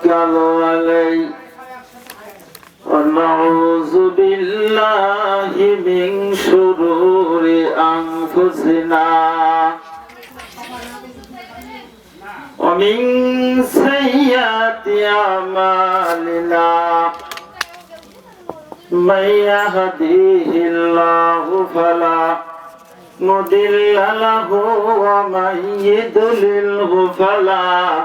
نتوكل عليه ونعوذ بالله من شرور أنفسنا ومن سيئات أعمالنا من يهديه الله فلا مضل له ومن يضلله فلا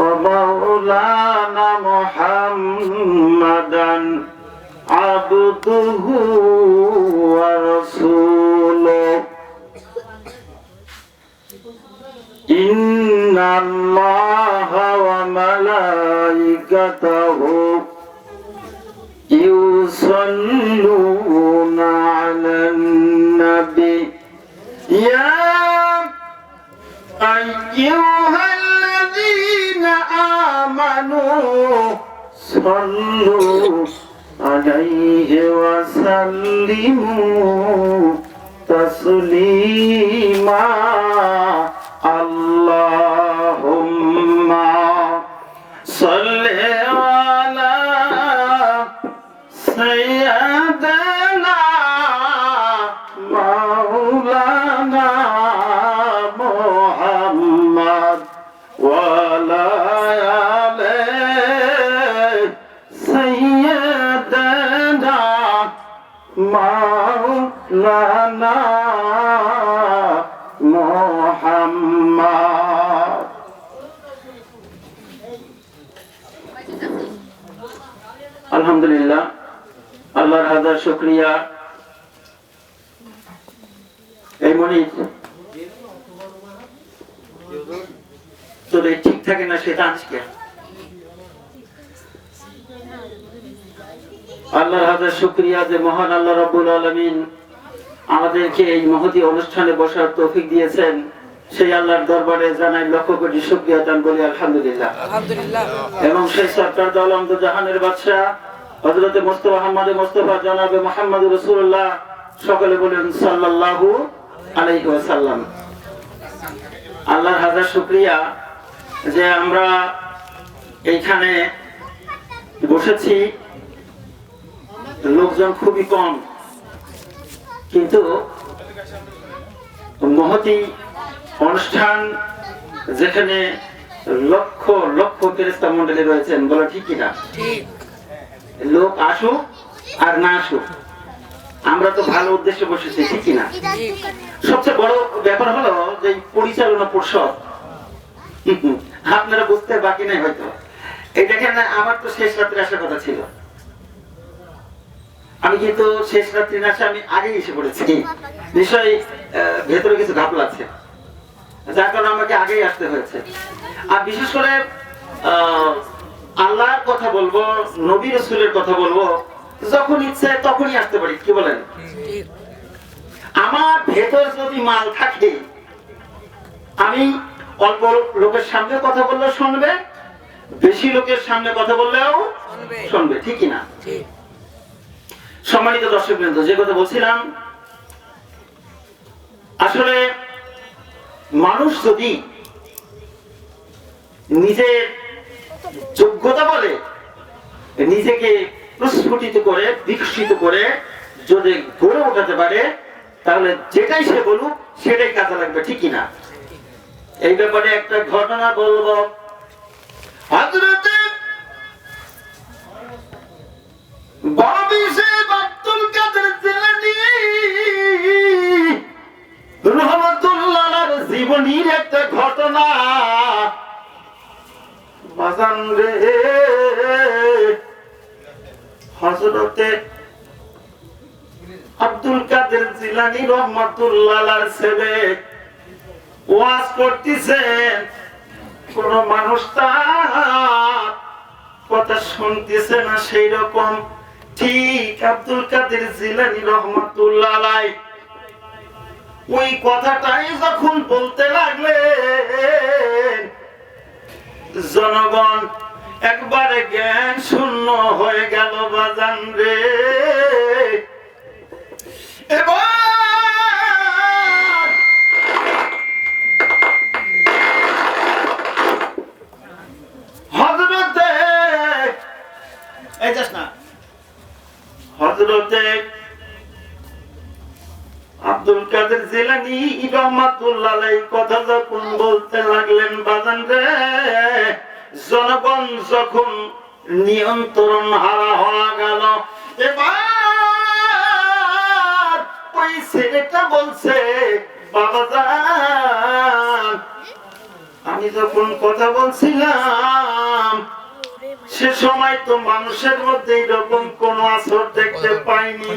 ومولانا محمدا عبده ورسوله إن الله وملائكته يصلون على النبي يا أيها الذين آمنوا صلوا عليه وسلموا تسليما اللهم মাওলানা আলহামদুলিল্লাহ, আল্লাহর হাজার শুক্রিয়া। এই মনি, তোদের ঠিক থাকে না সেটা আজকে? আল্লাহর হাজার শুক্রিয়া যে মহান আল্লাহ রবুল আলমিন আমাদেরকে এই মহতি অনুষ্ঠানে বসার তৌফিক দিয়েছেন। সেই আল্লাহর দরবারে জানাই লক্ষ কোটি শুক্রিয়া দান বলি আলহামদুলিল্লাহ। আলহামদুলিল্লাহ। এবং সেই সরকার দল জাহানের বাদশাহ হজরতে মোস্তফা আহমদ মোস্তফা জনাবে মোহাম্মদ রসুল্লাহ সকলে বলেন সাল্লাল্লাহু আলাইহি ওয়াসাল্লাম। আল্লাহর হাজার শুক্রিয়া যে আমরা এইখানে বসেছি। লোকজন খুবই কম। কিন্তু মহতি অনুষ্ঠান যেখানে লক্ষ লক্ষ ফেরেস্তা মন্ডলী রয়েছেন বলো ঠিক কিনা? লোক আসুক আর না আসুক আমরা তো ভালো উদ্দেশ্যে বসেছি ঠিক কিনা? সবচেয়ে বড় ব্যাপার হলো যে পরিচালনা পর্ষদ আপনারা বুঝতে বাকি নাই হয়তো। এই দেখেন আমার তো শেষ রাত্রে আসার কথা ছিল। আমি কিন্তু শেষ রাত্রি না আমি আগেই এসে পড়েছি। নিশ্চয়ই ভেতরে কিছু ঘাপলা আছে। যার কারণে আমাকে আগেই আসতে হয়েছে। আর বিশেষ করে আল্লাহর কথা বলব নবী রসুলের কথা বলব যখন ইচ্ছে তখনই আসতে পারি কি বলেন? আমার ভেতর যদি মাল থাকে আমি অল্প লোকের সামনে কথা বললেও শুনবে বেশি লোকের সামনে কথা বললেও শুনবে। শুনবে ঠিকই না? ঠিক। সম্মানিত দর্শক বৃন্দ যে কথা বলছিলাম, আসলে মানুষ যদি নিজের যোগ্যতা বলে নিজেকে প্রস্ফুটিত করে, বিকশিত করে যদি গড়ে ওঠাতে পারে, তাহলে যেটাই সে বলুক, সেটাই কাজে লাগবে ঠিকই না এই ব্যাপারে একটা ঘটনা বলব। বাবি রহমতুল্লাহর জীবনীর একটা ঘটনা। বাজান রে। হযরতে আব্দুল কাদের জিলানী রহমতুল্লাহর ছেলে ওয়াজ করতেছেন। কোন মানুষ তার কথা শুনতেছে না সেই রকম ঠিক আব্দুল কাদের জিলানি রহমাতুল্লাহ ওই কথাটাই যখন বলতে লাগলেন জনগণ একবারে জ্ঞান শূন্য হয়ে গেল বাজান রে। এবার হজরতে হজরতে আব্দুল কাদের জিলানি রহমাতুল্লাহ কথা যখন বলতে লাগলেন বাজান রে জনগণ যখন নিয়ন্ত্রণ হারা হওয়া গেল এবার ওই ছেলেটা বলছে বাবা আমি যখন কথা বলছিলাম সে সময় তো মানুষের মধ্যে এরকম কোন আসর দেখতে পাইনি।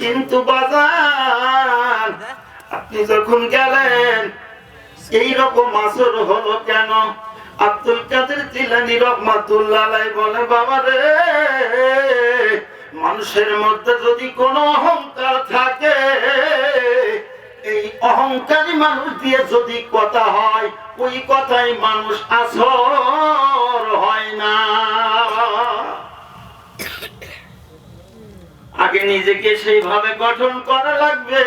কিন্তু বাজার আপনি যখন গেলেন আসর হলো কেন? আব্দুল কাদের জিলানি রহমাতুল্লাহ বলে বাবা রে, মানুষের মধ্যে যদি কোনো অহংকার থাকে, এই অহংকারী মানুষ দিয়ে যদি কথা হয়, ওই কথাই মানুষ আসর হয় না। আগে নিজেকে সেইভাবে গঠন করা লাগবে।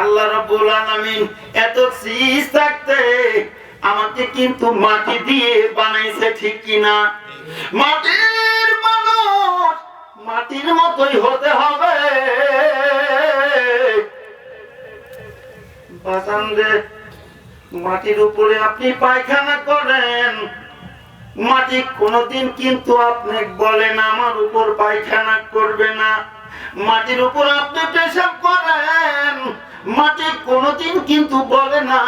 আল্লাহ রাব্বুল আলামিন এত শীষ থাকতে আমাকে কিন্তু মাটি দিয়ে বানাইছে ঠিক কিনা? মাটির মানুষ মাটির মতোই হতে হবে। বাজান রে, মাটির উপরে আপনি পায়খানা করেন। মাটি কোনোদিন কিন্তু আপনি বলেন আমার উপর পায়খানা করবে না। মাটির উপর আপনি পেশাব করেন। মাটি কোনোদিন কিন্তু বলে না।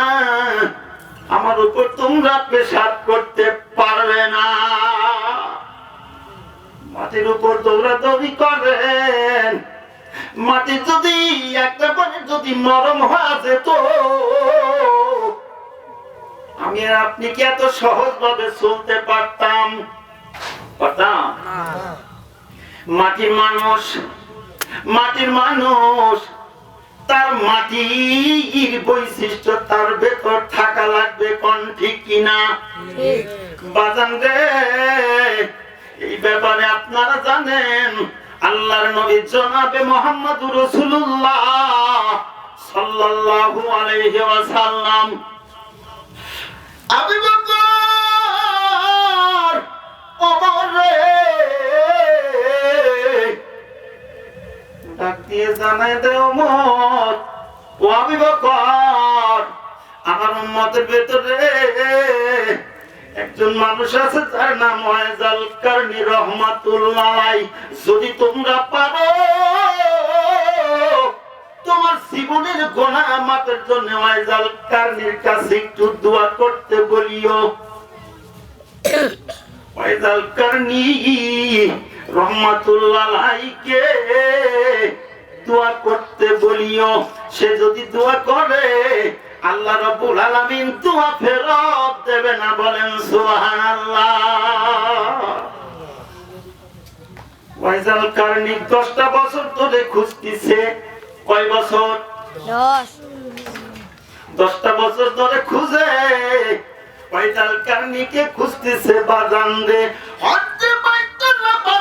আমার উপর তোমরা পেশাব করতে পারবে না। মাটির উপর দৌড়াদৌড়ি করেন। মাটি যদি একটা করে যদি নরম হয়ে যেত আমি আর আপনি কি এত সহজ ভাবে চলতে পারতাম? পারতাম? মাটির মানুষ মাটির মানুষ তার মাটির বৈশিষ্ট্য, তার ভেতর থাকা লাগবে কোন ঠিক কিনা বাজান রে, এই ব্যাপারে আপনারা জানেন, আল্লাহর নবী জনাবে মোহাম্মদ রসুল্লাহ সাল্লাল্লাহু আলাইহি ওয়াসাল্লাম। আবু বকর, ওমর রে আমার উম্মতের ভেতরে একজন মানুষ আছে, যার নাম রহমাতুল্লাহ। যদি তোমরা পারো, তোমার জীবনের গোনা আমাদের জন্য কাছে একটু দোয়া করতে বলিও। ওয়াইজাল রহমাতুল্লাহ আলাইকে দোয়া করতে বলিও সে যদি দোয়া করে আল্লাহ রাব্বুল আলামিন দোয়া ফেরত দেবে না বলেন সুবহানাল্লাহ। ওয়াইজাল কারনি 10টা বছর ধরে খুঁজতেছে কয় বছর? দশটা বছর ধরে খুঁজে পয়তাল কারণিকে খুঁজতেছে বাজান রে। হজ্জে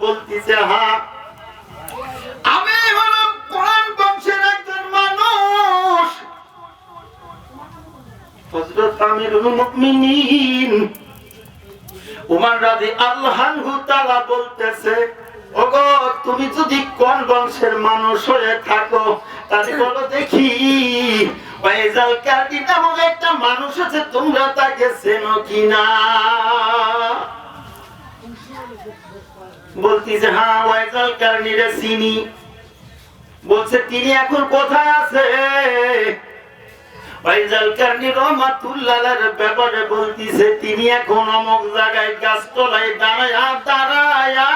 বলতিছে, হা। আমি হলাম কর্ণ বংশের একজন মানুষ। হযরত আমিরুল মুমিনিন উমর রাদি আল্লাহু তাআলা বলতেছে, ওগো, তুমি যদি কোন বংশের মানুষ হয়ে থাকো, তাহলে বলো দেখি, ওয়াইজাল কাদি নামক একটা মানুষ আছে, তোমরা তাকে চেনো কিনা? বলতেছে হ্যাঁ ওয়াইজাল কারণীরে চিনি? বলছে, তিনি এখন কোথায় আছে? ওয়াইজাল কারণী রহমাতুল্লাহর ব্যাপারে বলতিছে, তিনি এখন অমুক জায়গায় গাছতলায় দাঁড়ায়া দাঁড়ায়া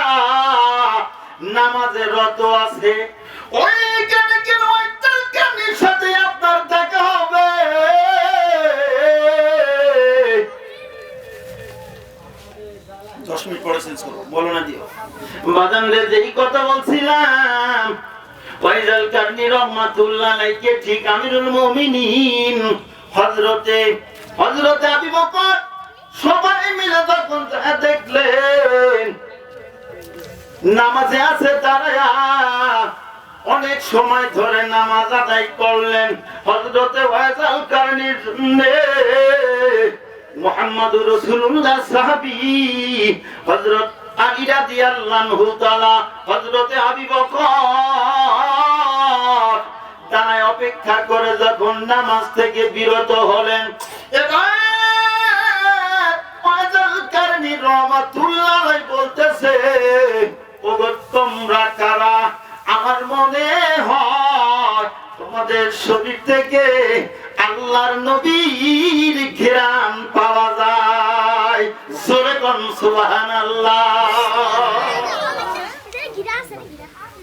নামাজে রত আছে। ওইখানে কেন ওয়াইজাল কারণীর সাথে আপনার দেখা হবে? দশ কথা বলছিলাম। ওয়াইজাল কারনি রহমাতুল্লাহ আলাইকে ঠিক আমিরুল মুমিনিন। হযরতে সবাই মিলে দেখলেন, নামাজে আছে তারা অনেক সময় ধরে নামাজ আদায় করলেন। হযরতে ওয়াইজাল কারনির মোহাম্মদুর রাসূলুল্লাহ সাহাবী হযরত আলী রাদিয়াল্লাহু তাআলা হযরতে আবু বকর দাঁড়ায় অপেক্ষা করে যখন নামাজ থেকে বিরত হলেন বলতেছে তোমরা কারা? আমার মনে হয় তোমাদের শরীর থেকে আল্লাহর নবীর ঘেরান পাওয়া যায়। জোরে কোন, সুবহানাল্লাহ।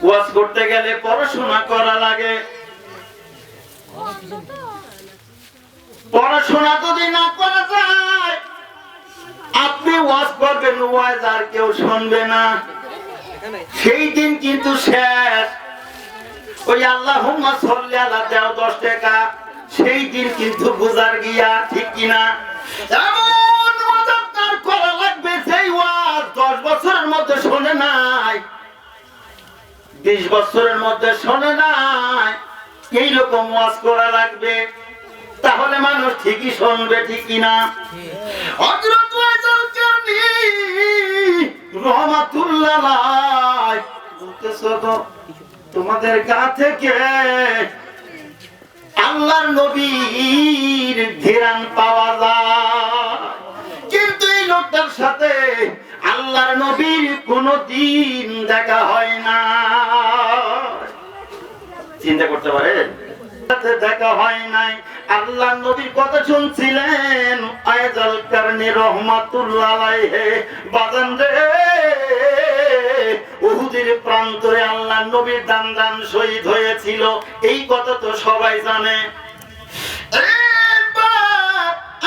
ওয়াজ করতে গেলে পড়াশোনা করা লাগে। পড়াশোনা যদি না করা যায়, আপনি ওয়াজ করবেন, ওয়াজ আর কেউ শুনবে না। সেই দিন কিন্তু শেষ। ওই আল্লাহ সল্লি আল্লাহ দেও দশ টাকা। সেই দিন কিন্তু গুজার গিয়া ঠিক কিনা? এমন করা লাগবে সেই দশ বছরের মধ্যে শোনে নাই। বিশ বছরের মধ্যে শোনে নাই। এইরকম ওয়াজ করা লাগবে। তাহলে মানুষ ঠিকই শুনবে ঠিকই না রহমাতুল্লাহ তোমাদের গা থেকে আল্লাহর নবীর ঘেরান পাওয়া যায়। কিন্তু এই লোকটার সাথে আল্লাহর নবীর কোনো দিন দেখা হয় না। চিন্তা করতে পারেন সাথে দেখা হয় নাই। আল্লাহ নবীর কথা শুনছিলেন? আয়াজাল কারণে রহমাতুল্লাহ বাজান রে। উহুদের প্রান্তরে আল্লাহ নবীর দান দান শহীদ হয়েছিল। এই কথা তো সবাই জানে।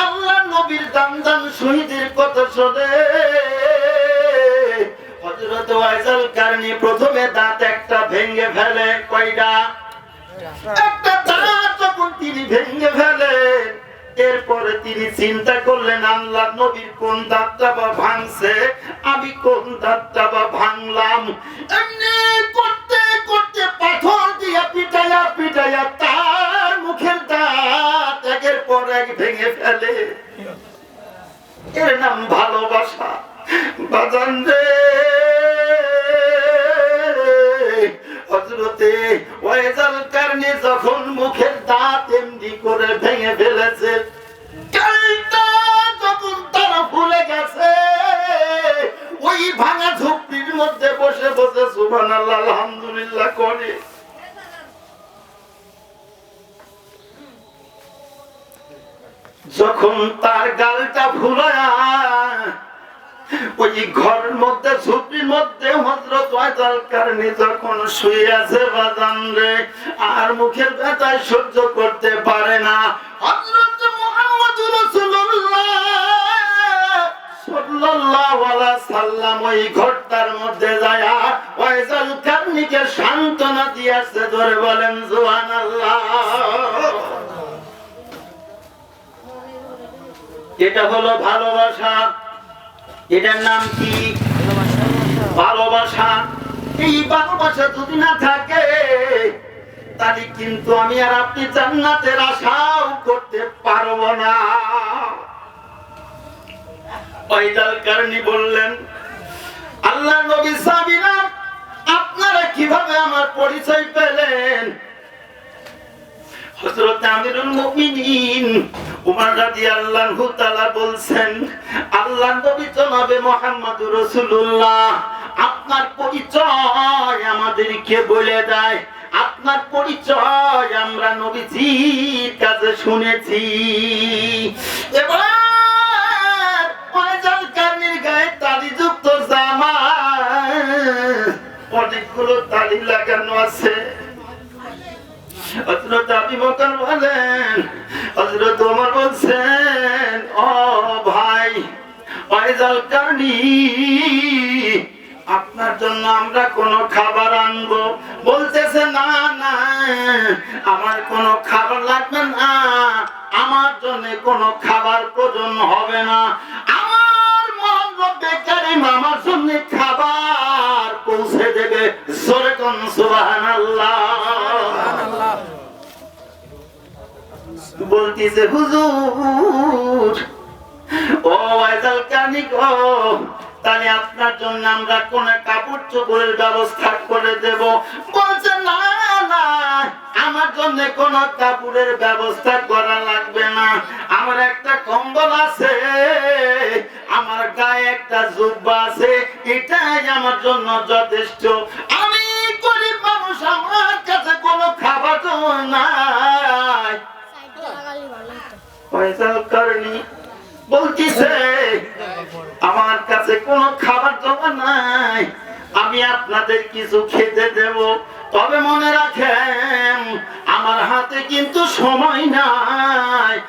আল্লাহ নবীর দান দান শহীদের কথা শোনে। হযরত ওয়াইজাল কারণী প্রথমে দাঁত একটা ভেঙে ফেলে কয়টা? একটা দাঁত যখন তিনি ভেঙে ফেলেন এরপরে তিনি চিন্তা করলেন, আল্লাহ নবীর কোন দাঁতটা বা ভাঙছে? আমি কোন দাঁতটা বা ভাঙলাম? এমনি করতে করতে পাথর দিয়া পিটাইয়া পিটাইয়া তার মুখের দাঁত একের পর এক ভেঙে ফেলে। এর নাম ভালোবাসা। বাজান রে। হজরতে ওয়াইজাল কারণে যখন মুখের দাঁত এমনি করে ভেঙে ফেলেছে যখন ওই ভাঙা ঝুপড়ির মধ্যে বসে বসে যখন তার গালটা ফুলায়া ওই ঘরের মধ্যে ঝুপড়ির মধ্যে হজরত শুয়ে আছে বাজান রে, আর মুখের ব্যথায় সহ্য করতে পারে না। হজরত মুহাম্মদ সান্ত্বনা দিয়েছে ধরে বলেন, সুবহানাল্লাহ। এটা হলো ভালোবাসা। এটার নাম কি? ভালোবাসা। এই ভালোবাসা যদি না থাকে, তাহলে কিন্তু আমি আর আপনি জান্নাতের আশাও করতে পারব না। ওইদাল কারণী বললেন, আল্লাহ নবী সাবিনা, আপনারা কীভাবে আমার পরিচয় পেলেন? হযরত আমিরুল মুমিনিন উমর রাদিয়াল্লাহু তাআলা বলছেন আল্লাহ নবী জনাবে মুহাম্মদুর আপনার পরিচয় আমাদেরকে বলে দেয়। আপনার পরিচয় আমরা নবীজির কাছে শুনেছি। এবার পয়জাল কার্নির গায়ে তালিযুক্ত জামা অনেকগুলো তালি লাগানো আছে। হজরত আবি বকর বলেন হজরত ওমর বলছেন ও ভাই আপনার জন্য আমরা কোনো খাবার আনব। বলতেছে, না না, আমার কোনো খাবার লাগবে না। আমার জন্য কোনো খাবার প্রয়োজন হবে না। আমার মোহাম্মদ বেকারিম আমার জন্য খাবার পৌঁছে দেবে। সুবহানাল্লাহ। বলতিছে, হুজুর, ও আইজাল কানিক ও তাহলে আপনার জন্য আমরা কোন কাপড় চোপড়ের ব্যবস্থা করে দেব। বলছে, না না, আমার জন্য কোন কাপড়ের ব্যবস্থা করা লাগবে না। আমার একটা কম্বল আছে, আমার গায়ে একটা জুব্বা আছে, এটাই আমার জন্য যথেষ্ট। আমি গরিব মানুষ, আমার কাছে কোনো খাবার নাই। আমার কাছে কোনো খাবার জমা নাই। আমি আপনাদের কিছু খেতে দেব। তবে মনে রাখেন, আমার হাতে কিন্তু সময় নাই।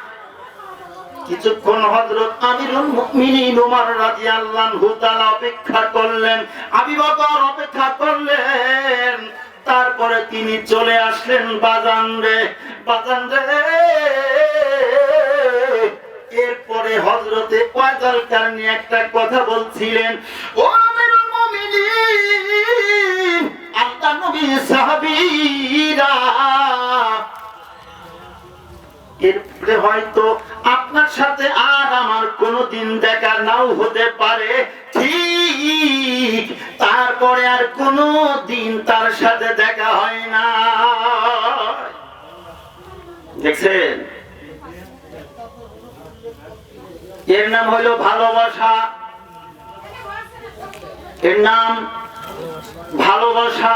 অপেক্ষা করলেন। আবু অপেক্ষা করলেন। তারপরে তিনি চলে আসলেন বাজান রে বাজান রে। এরপরে হযরতে ওয়াজাল কারনি একটা কথা বলছিলেন, ও আল্লাহ নবী সাহাবীরা, এরপরে হয়তো আপনার সাথে আর আমার কোনোদিন দেখা নাও হতে পারে। ঠিক, তারপরে আর কোনো দিন তার সাথে দেখা হয় না। দেখছেন? এর নাম হলো ভালোবাসা। এর নাম ভালোবাসা।